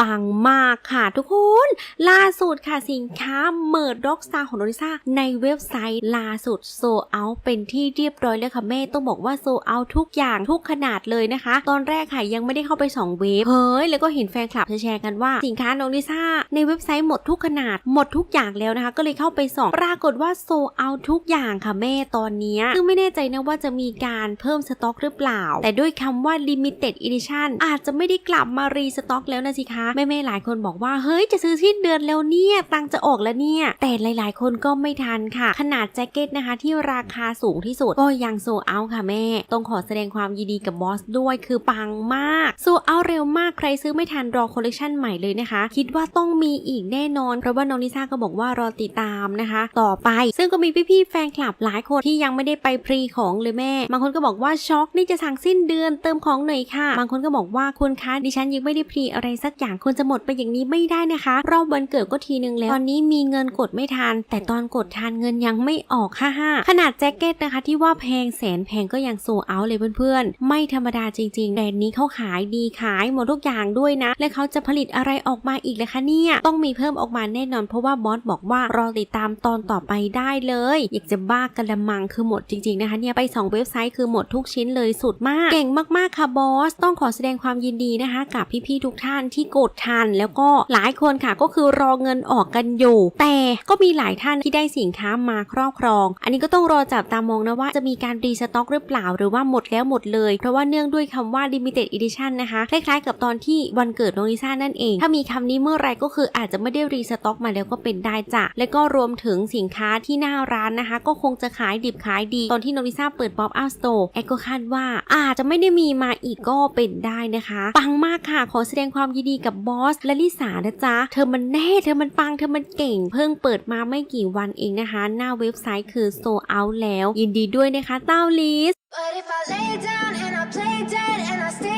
ปังมากค่ะทุกคน ล่าสุดค่ะสินค้าเมิร์ดด็อกสตาของโนริซ่าในเว็บไซต์ล่าสุดโซเอาเป็นที่เรียบร้อยแล้วค่ะแม่ต้องบอกว่าโซเอาทุกอย่างทุกขนาดเลยนะคะ ตอนแรกค่ะยังไม่ได้เข้าไปสองเว็บเฮ้ยแล้วก็เห็นแฟนคลับแชร์กันว่าสินค้าโนริซ่าในเว็บไซต์หมดทุกขนาดหมดทุกอย่างแล้วนะคะ ก็เลยเข้าไปส่องปรากฏว่าโซเอาทุกอย่างค่ะแม่ตอนนี้ซึ่งไม่แน่ใจนะว่าจะมีการเพิ่มสต็อกหรือเปล่า แต่ด้วยคำว่า limited edition อาจจะไม่ได้กลับมารีสต็อกแล้วนะสิคะแม่ๆหลายคนบอกว่าเฮ้ยจะซื้อสิ้นเดือนแล้วเนี่ยตังจะออกแล้วเนี่ย แต่หลายๆ คนก็ไม่ทันค่ะ ขนาดแจ็คเก็ตนะคะ ที่ราคาสูงที่สุดก็ยังโซเอาค่ะแม่ ต้องขอแสดงความยินดีกับบอสด้วยคือปังมากโซเอาเร็วมากใครซื้อไม่ทันรอคอลเลคชันใหม่เลยนะคะ คิดว่าต้องมีอีกแน่นอน เพราะว่าน้องลิซ่าก็บอกว่ารอติดตามนะคะ ต่อไป ซึ่งก็มีพี่ๆแฟนคลับหลายคนที่ยังไม่ได้ไปพรีของเลยแม่บางคนก็บอกว่าช็อกนี่จะสั่งสิ้นเดือนเติมของหน่อยค่ะ บางคนก็บอกว่าคุณคะดิฉันยังไม่ได้พรีอะไรสักอย่างคุณจะหมดไปอย่างนี้ไม่ได้นะคะ รอบวันเกิดก็ทีนึงแล้ว ตอนนี้มีเงินกดไม่ทัน แต่ตอนกดทันเงินยังไม่ออกฮ่าฮ่าขนาดแจ็คเก็ตนะคะ ที่ว่าแพงแสนแพงก็ยังโซเอาเลยเพื่อนๆ ไม่ธรรมดาจริง ๆ แบรนด์นี้เขาขายดีขายหมดทุกอย่างด้วยนะ และเขาจะผลิตอะไรออกมาอีกเลยคะเนี่ย ต้องมีเพิ่มออกมาแน่นอน เพราะว่าบอสบอกว่ารอติดตามตอนต่อไปได้เลย อยากจะบ้ากระมังคือหมดจริง ๆนะคะเนี่ยไปสองเว็บไซต์คือหมดทุกชิ้นเลยสุดมาก เก่งมากๆค่ะบอสต้องขอแสดงความยินดีนะคะ กับพี่ๆทุกท่านที่กดทัน แล้วก็หลายคนค่ะก็คือรอเงินออกกันอยู่ แต่ก็มีหลายท่านที่ได้สินค้ามาครอบครอง อันนี้ก็ต้องรอจับตามองนะว่าจะมีการรีสต็อกหรือเปล่า หรือว่าหมดแล้วหมดเลย เพราะว่าเนื่องด้วยคำว่า limited edition นะคะ คล้ายๆ กับตอนที่วันเกิดน้องลิซ่านั่นเอง ถ้ามีคำนี้เมื่อไรก็คืออาจจะไม่ได้รีสต็อกมาแล้วก็เป็นได้จ้ะและก็รวมถึงสินค้าที่หน้าร้านนะคะ ก็คงจะขายดิบขายดี ตอนที่น้องลิซ่าเปิดป๊อปอัพสโตร์แอก็คาดว่าอาจจะไม่ได้มีมาอีกก็เป็นได้นะคะปังมากค่ะขอแสดงความยินดีกับบอสและลิสานะจ๊ะ เธอมันแน่ เธอมันปัง เธอมันเก่ง เพิ่งเปิดมาไม่กี่วันเองนะคะ หน้าเว็บไซต์คือโซเอาแล้ว ยินดีด้วยนะคะเต้าลิส But if I lay down and I play dead and I stay